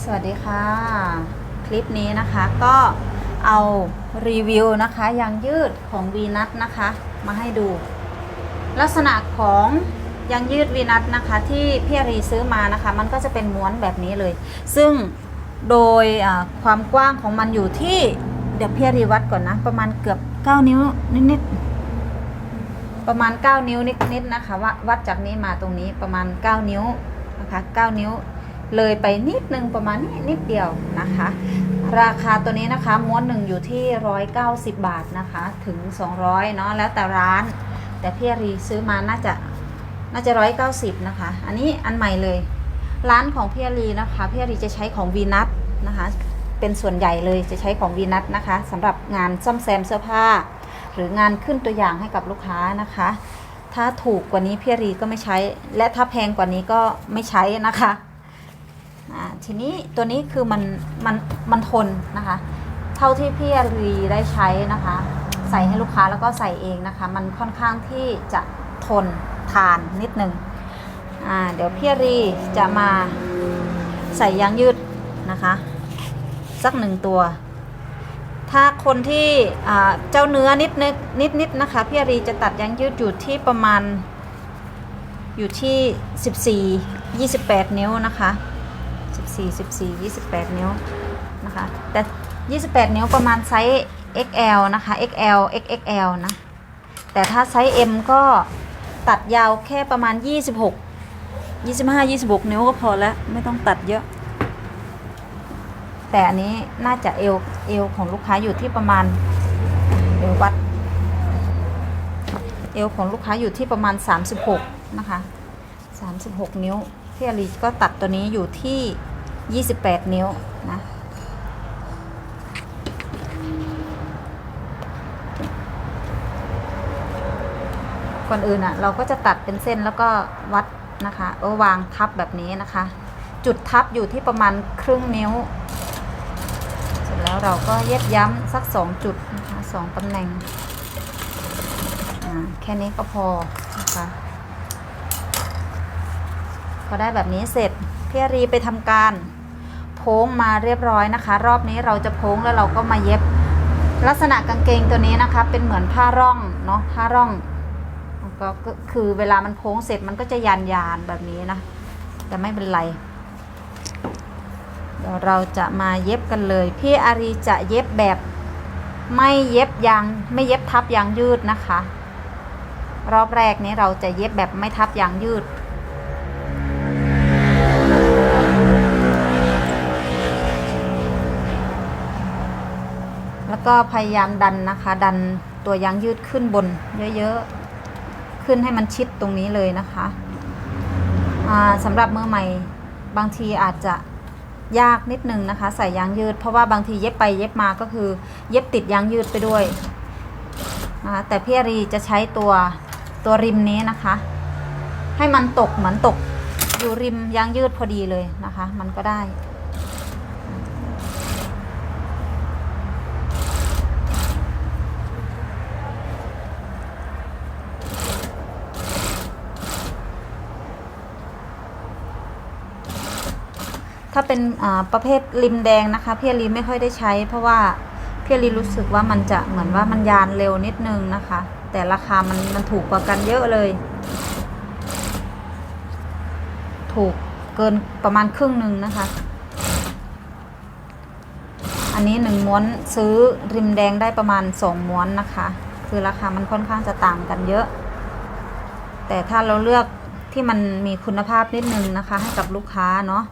สวัสดีค่ะ คลิปนี้นะคะก็เอารีวิวนะคะยางยืดของวีนัทนะคะมาให้ดู ลักษณะของยางยืดวีนัทนะคะที่พี่อารีซื้อมานะคะ มันก็จะเป็นม้วนแบบนี้เลย ซึ่งโดยความกว้างของมันอยู่ที่เดี๋ยวพี่อารีวัดก่อนนะ ประมาณเกือบ 9 นิ้วนิดๆประมาณ 9 นิ้วนิดๆนะคะว่าวัดจากนี้มาตรงนี้ประมาณ 9 นิ้วนะคะ 9 นิ้ว เลยไปนิดนึงประมาณนี้นิดเดียวนะคะ ราคาตัวนี้นะคะม้วนหนึ่งอยู่ที่ 190 บาทนะคะถึง 200เนาะแล้วแต่ร้าน แต่พี่รีซื้อมาน่าจะน่าจะ 190 นะคะ อันนี้อันใหม่เลยร้านของพี่รีนะคะพี่รีจะใช้ของวีนัทนะคะเป็นส่วนใหญ่เลยจะใช้ของวีนัทนะคะสำหรับงานซ่อมแซมเสื้อผ้า หรืองานขึ้นตัวอย่างให้กับลูกค้านะคะ ถ้าถูกกว่านี้พี่รีก็ไม่ใช้ และถ้าแพงกว่านี้ก็ไม่ใช้นะคะ ทีนี้ตัวนี้คือมันมันมันทนนะคะ เท่าที่พี่อารีได้ใช้นะคะ ใส่ให้ลูกค้าแล้วก็ใส่เองนะคะ มันค่อนข้างที่จะทนทานนิดนึงเดี๋ยวพี่อารีจะมาใส่ยางยืดนะคะ สักหนึ่งตัว ถ้าคนที่เจ้าเนื้อนิดนิดนิดนิดนะคะพี่อารีจะตัดยางยืดอยู่ที่ประมาณอยู่ที่ 14 28 นิ้วนะคะ 14 14 28 นิ้วนะคะ แต่ 28 นิ้วประมาณไซส์ XL นะคะ XL XXL นะ แต่ถ้าไซส์ M ก็ตัดยาวแค่ประมาณ 26 25 26 นิ้วก็พอแล้ว ไม่ต้องตัดเยอะ แต่อันนี้น่าจะเอวเอวของลูกค้าอยู่ที่ประมาณเอววัด เอวของลูกค้าอยู่ที่ประมาณ 36 นะคะ 36 นิ้ว พี่อลีก็ตัดตัวนี้อยู่ที่ 28 นิ้วนะก่อนอื่นอะ เราก็จะตัดเป็นเส้นแล้วก็วัดนะคะเออวางทับแบบนี้นะคะ จุดทับอยู่ที่ประมาณครึ่งนิ้ว เสร็จแล้วเราก็เย็บย้ำสักสองจุดนะคะสองตำแหน่งอ่าแค่นี้ก็พอนะคะ อได้แบบนี้เสร็จพี่อารีไปทำการโพ้งมาเรียบร้อยนะคะ รอบนี้เราจะโพ้งแล้วเราก็มาเย็บ ลักษณะกางเกงตัวนี้นะคะ เป็นเหมือนผ้าร่องเนาะผ้าร่องก็คือเวลามันโพ้งเสร็จมันก็จะยานยานแบบนี้นะแต่ไม่เป็นไรเดี๋ยวเราจะมาเย็บกันเลย พี่อารีจะเย็บแบบไม่เย็บยางไม่เย็บทับยางยืดนะคะ รอบแรกนี้เราจะเย็บแบบไม่ทับยางยืด แล้วก็พยายามดันนะคะ ดันตัวยางยืดขึ้นบนเยอะๆ ขึ้นให้มันชิดตรงนี้เลยนะคะสำหรับมือใหม่บางทีอาจจะยากนิดนึงนะคะ ใส่ยางยืด เพราะว่าบางทีเย็บไปเย็บมาก็คือ เย็บติดยางยืดไปด้วยนะคะแต่พี่อารีจะใช้ตัวตัวริมนี้นะคะ ให้มันตกเหมือนตก อยู่ริมยางยืดพอดีเลยนะคะ มันก็ได้ ถ้าเป็นประเภทริมแดงนะคะพี่อลีไม่ค่อยได้ใช้ เพราะว่าพี่อลีรู้สึกว่ามันจะเหมือนว่ามันยานเร็วนิดนึงนะคะ แต่ราคามันมันถูกกว่ากันเยอะเลย ถูกเกินประมาณครึ่งหนึ่งนะคะ อันนี้หนึ่งม้วนซื้อริมแดงได้ประมาณสองม้วนนะคะ คือราคามันค่อนข้างจะต่างกันเยอะ แต่ถ้าเราเลือกที่มันมีคุณภาพนิดนึงนะคะ ให้กับลูกค้าเนาะ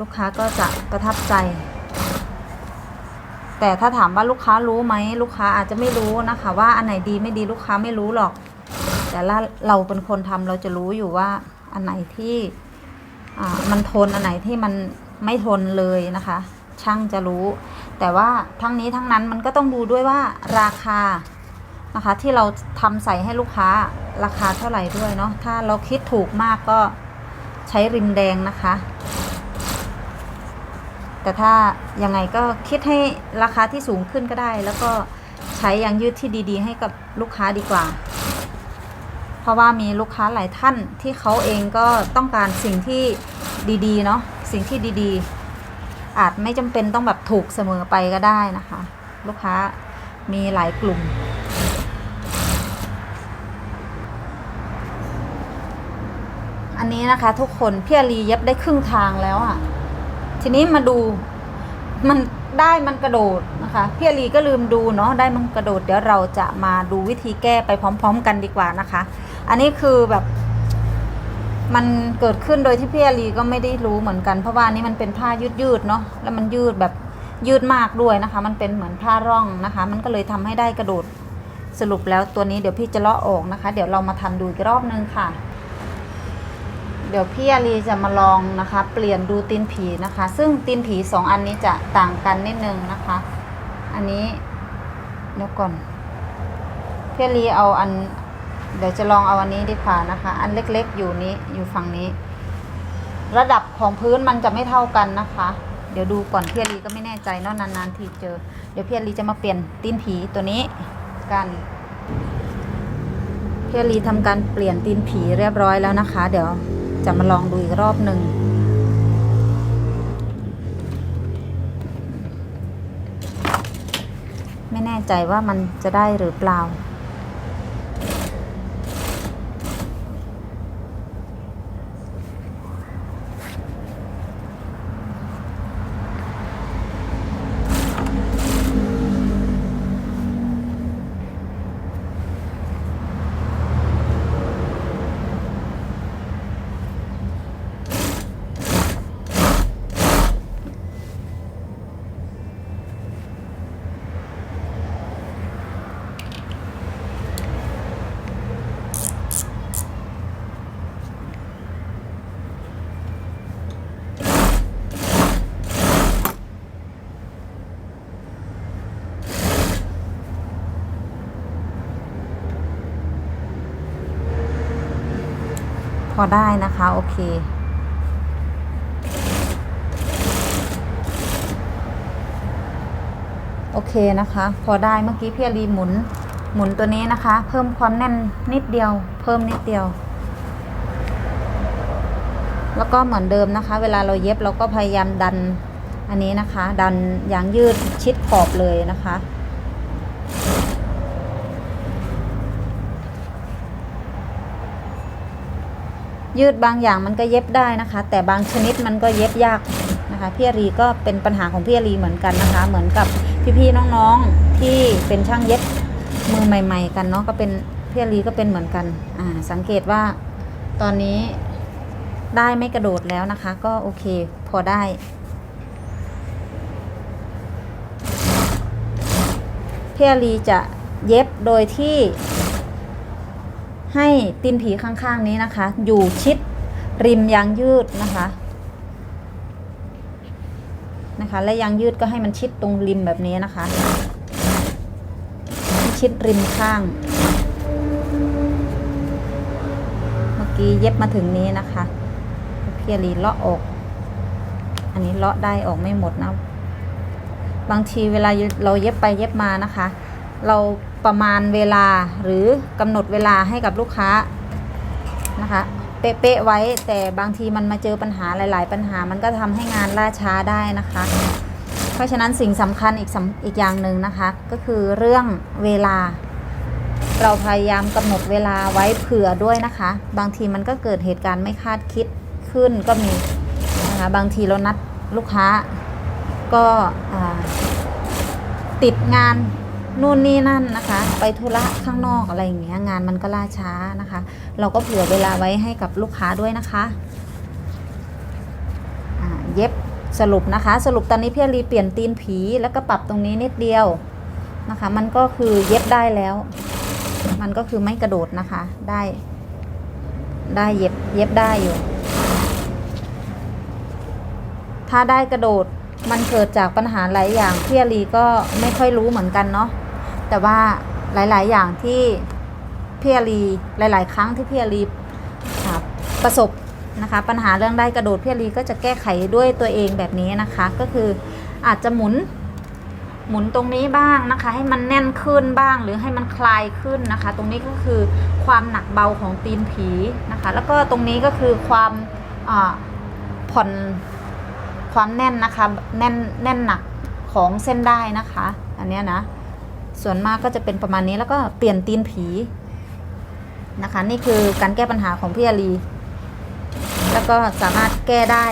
ลูกค้าก็จะประทับใจ แต่ถ้าถามว่าลูกค้ารู้ไหมลูกค้าอาจจะไม่รู้นะคะ ว่าอันไหนดีไม่ดีลูกค้าไม่รู้หรอก แต่ละเราเป็นคนทำเราจะรู้อยู่ว่าอันไหนที่ มันทนอันไหนที่มันไม่ทนเลยนะคะ ช่างจะรู้ แต่ว่าทั้งนี้ทั้งนั้นมันก็ต้องดูด้วยว่าราคานะคะ ที่เราทำใส่ให้ลูกค้าราคาเท่าไหร่ด้วยเนาะถ้าเราคิดถูกมากก็ใช้ริมแดงนะคะ แต่ถ้ายังไงก็คิดให้ราคาที่สูงขึ้นก็ได้ แล้วก็ใช้ยางยืดที่ดี ๆ ให้กับลูกค้าดีกว่า เพราะว่ามีลูกค้าหลายท่านที่เขาเองก็ต้องการสิ่งที่ดีๆเนาะสิ่งที่ดีๆ อาจไม่จำเป็นต้องแบบถูกเสมอไปก็ได้นะคะ ลูกค้ามีหลายกลุ่มอันนี้นะคะทุกคนพี่อารีเย็บได้ครึ่งทางแล้วอะ่ะ ทีนี้มาดูมัน ได้มันกระโดดนะคะพี่อารีก็ลืมดูเนาะได้มันกระโดด เดี๋ยวเราจะมาดูวิธีแก้ไปพร้อม ๆ กันดีกว่านะคะ อันนี้คือแบบมันเกิดขึ้นโดยที่พี่อารีก็ไม่ได้รู้เหมือนกัน เพราะว่านี้มันเป็นผ้ายืดๆเนาะแล้วมันยืดแบบยืดมากด้วยนะคะ มันเป็นเหมือนผ้าร่องนะคะ มันก็เลยทำให้ได้กระโดดสรุปแล้วตัวนี้เดี๋ยวพี่จะเลาะออกนะคะ เดี๋ยวเรามาทำดูอีกรอบนึงค่ะ เดี๋ยวพี่อารีจะมาลองนะคะ เปลี่ยนดูตีนผีนะคะ ซึ่งตีนผีสองอันนี้จะต่างกันนิดนึงนะคะ อันนี้เดี๋ยวก่อนพี่อารีเอาอัน เดี๋ยวจะลองเอาอันนี้ดีกว่านะคะ อันเล็กๆอยู่นี้อยู่ฝั่งนี้ ระดับของพื้นมันจะไม่เท่ากันนะคะ เดี๋ยวดูก่อนพี่อารีก็ไม่แน่ใจเนาะนานๆทีเจอ เดี๋ยวพี่อารีจะมาเปลี่ยนตีนผีตัวนี้กันพี่อารีทำการเปลี่ยนตีนผีเรียบร้อยแล้วนะคะ เดี๋ยว จะมาลองดูอีกรอบหนึ่งไม่แน่ใจว่ามันจะได้หรือเปล่า พอได้นะคะ โอเค โอเคนะคะ พอได้เมื่อกี้พี่อรีหมุนหมุนตัวนี้นะคะ เพิ่มความแน่นนิดเดียว เพิ่มนิดเดียว แล้วก็เหมือนเดิมนะคะ เวลาเราเย็บเราก็พยายามดันอันนี้นะคะ ดันยางยืดชิดขอบเลยนะคะ ยืดบางอย่างมันก็เย็บได้นะคะ แต่บางชนิดมันก็เย็บยากนะคะพี่รีก็เป็นปัญหาของพี่รีเหมือนกันนะคะ เหมือนกับพี่ๆน้องๆที่เป็นช่างเย็บมือใหม่ ๆ กันเนาะก็เป็นพี่รีก็เป็นเหมือนกันอ่าสังเกตว่าตอนนี้ได้ไม่กระโดดแล้วนะคะ ก็โอเคพอได้พี่รีจะเย็บโดยที่ ให้ตีนผีข้างๆนี้นะคะ อยู่ชิดริมยางยืดนะคะนะคะ และยางยืดก็ให้มันชิดตรงริมแบบนี้นะคะ ชิดริมข้าง เมื่อกี้เย็บมาถึงนี้นะคะเพี่อารีเลาะออก อันนี้เลาะได้ออกไม่หมดนะ บางทีเวลาเราเย็บไปเย็บมานะคะ เราประมาณเวลาหรือกำหนดเวลาให้กับลูกค้านะคะเป๊ะๆไว้แต่บางทีมันมาเจอปัญหาหลาย ๆ ปัญหามันก็ทำให้งานล่าช้าได้นะคะ เพราะฉะนั้นสิ่งสำคัญอีกสำอีกอย่างหนึ่งนะคะ ก็คือเรื่องเวลา เราพยายามกำหนดเวลาไว้เผื่อด้วยนะคะ บางทีมันก็เกิดเหตุการณ์ไม่คาดคิดขึ้นก็มีนะคะบางทีเรานัดลูกค้าก็ติดงาน นู่นนี่นั่นนะคะ ไปธุระข้างนอกอะไรอย่างเงี้ยงานมันก็ล่าช้านะคะ เราก็เผื่อเวลาไว้ให้กับลูกค้าด้วยนะคะเย็บสรุปนะคะ สรุปตอนนี้พี่รีเปลี่ยนตีนผีแล้วก็ปรับตรงนี้นิดเดียวนะคะ มันก็คือเย็บได้แล้ว มันก็คือไม่กระโดดนะคะได้ ได้เย็บเย็บได้อยู่ ถ้าได้กระโดดมันเกิดจากปัญหาหลายอย่างพี่รีก็ไม่ค่อยรู้เหมือนกันเนาะ แต่ว่าหลาย ๆ อย่างที่พี่อารีหลาย ๆ ครั้งที่พี่อารีประสบนะคะ ปัญหาเรื่องได้กระโดดพี่อารีก็จะแก้ไขด้วยตัวเองแบบนี้นะคะ ก็คืออาจจะหมุนหมุนตรงนี้บ้างนะคะ ให้มันแน่นขึ้นบ้างหรือให้มันคลายขึ้นนะคะ ตรงนี้ก็คือความหนักเบาของตีนผีนะคะ แล้วก็ตรงนี้ก็คือความผ่อนความแน่นนะคะ แน่นแน่นหนักของเส้นได้นะคะ อันนี้นะ ส่วนมากก็จะเป็นประมาณนี้แล้วก็เปลี่ยนตีนผีนะคะ นี่คือการแก้ปัญหาของพี่อาลี แล้วก็สามารถแก้ได้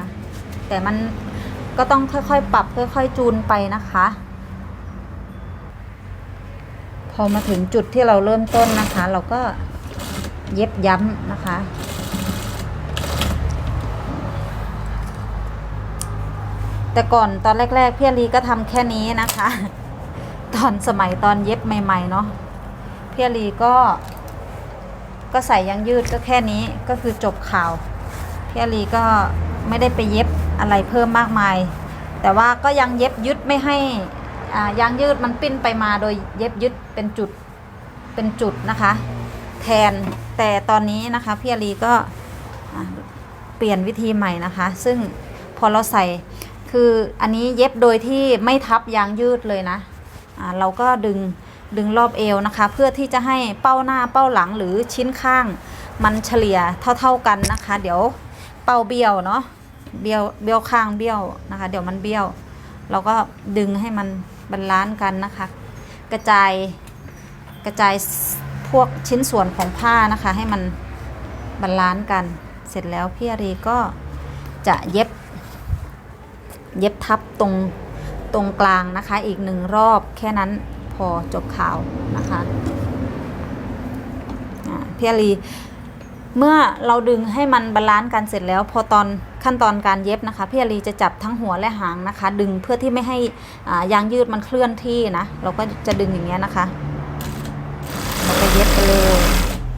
ะแต่มันก็ต้องค่อยๆ ปรับค่อยๆ จูนไปนะคะ พอมาถึงจุดที่เราเริ่มต้นนะคะ เราก็เย็บย้ำนะคะแต่ก่อนตอนแรก ๆ พี่อลีก็ทำแค่นี้นะคะ ตอนสมัยตอนเย็บใหม่ ๆ เนาะพี่อลีก็ ก็ใส่ยางยืดก็แค่นี้ก็คือจบข่าวพี่อลีก็ไม่ได้ไปเย็บอะไรเพิ่มมากมาย แต่ว่าก็ยังเย็บยึดไม่ให้ยางยืดมันปิ้นไปมาโดยเย็บยึดเป็นจุดเป็นจุดนะคะ แทนแต่ตอนนี้นะคะพี่อลีก็เปลี่ยนวิธีใหม่นะคะ ซึ่งพอเราใส่คืออันนี้เย็บโดยที่ไม่ทับยางยืดเลยนะ เราก็ดึงดึงรอบเอวนะคะ เพื่อที่จะให้เป้าหน้าเป้าหลังหรือชิ้นข้าง มันเฉลี่ยเท่าๆกันนะคะ เดี๋ยวเป้าเบี้ยวเนาะเบี้ยวเบี้ยวข้างเบี้ยวนะคะ เดี๋ยวมันเบี้ยว เราก็ดึงให้มันบาลานซ์กันนะคะ กระจายกระจายพวกชิ้นส่วนของผ้านะคะ ให้มันบาลานซ์กัน เสร็จแล้วพี่อารีก็จะเย็บ เย็บทับตรง ตรงกลางนะคะ อีกหนึ่งรอบแค่นั้นพอจบข่าวนะคะพี่อารีเมื่อเราดึงให้มันบาลานซ์กันเสร็จแล้ว พอตอนขั้นตอนการเย็บนะคะพี่อารีจะจับทั้งหัวและหางนะคะ ดึงเพื่อที่ไม่ให้ยางยืดมันเคลื่อนที่นะ เราก็จะดึงอย่างเงี้ยนะคะเราก็เย็บไปเลย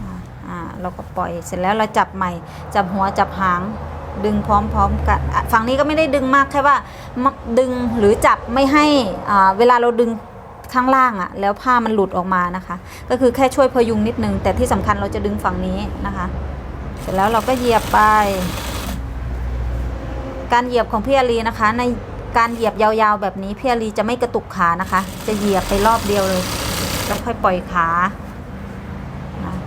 อ่อ่าเราก็ปล่อยเสร็จแล้วเราจับใหม่ จับหัวจับหาง ดึงพร้อมๆกันฝั่งนี้ก็ไม่ได้ดึงมากแค่ว่าดึงหรือจับไม่ให้อ่าเวลาเราดึงข้างล่างอะ่ะแล้วผ้ามันหลุดออกมานะคะ ก็คือแค่ช่วยพยุงนิดนึง แต่ที่สำคัญเราจะดึงฝั่งนี้นะคะ เสร็จแล้วเราก็เหยียบไป การเหยียบของพี่อารีนะคะ ในการเหยียบยาวๆแบบนี้พี่อารีจะไม่กระตุกขานะคะ จะเหยียบไปรอบเดียวเลยแล้วค่อยปล่อยขา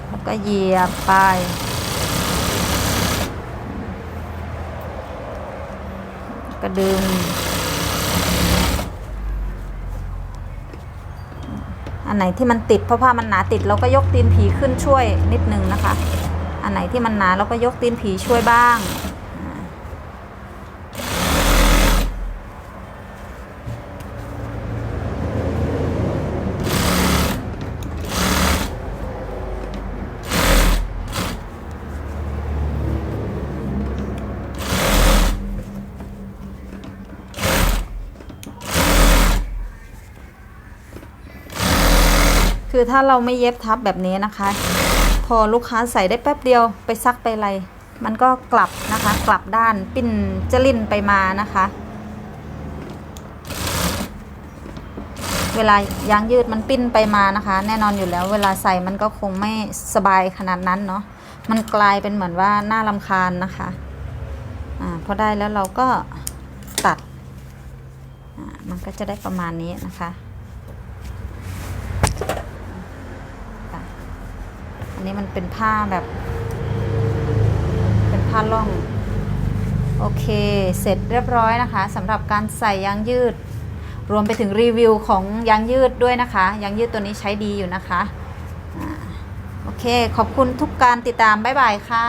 แล้วก็เหยียบไป ก็ดึง อันไหนที่มันติดเพราะผ้ามันหนาติดเราก็ยกตีนผีขึ้นช่วยนิดนึงนะคะ อันไหนที่มันหนาเราก็ยกตีนผีช่วยบ้างอ่า คือถ้าเราไม่เย็บทับแบบนี้นะคะ พอลูกค้าใส่ได้แป๊บเดียวไปซักไปอะไร มันก็กลับนะคะ กลับด้านปิ้นจะลิ่นไปมานะคะ เวลายางยืดมันปิ้นไปมานะคะ แน่นอนอยู่แล้ว เวลาใส่มันก็คงไม่สบายขนาดนั้นเนาะมันกลายเป็นเหมือนว่าน่ารำคาญนะคะอ่าพอได้แล้วเราก็ตัดมันก็จะได้ประมาณนี้นะคะ อันนี้มันเป็นผ้าแบบ เป็นผ้าล่อง โอเค เสร็จเรียบร้อยนะคะสำหรับการใส่ยางยืด รวมไปถึงรีวิวของยางยืดด้วยนะคะ ยางยืดตัวนี้ใช้ดีอยู่นะคะ โอเค ขอบคุณทุกการติดตาม บ๊ายบายค่ะ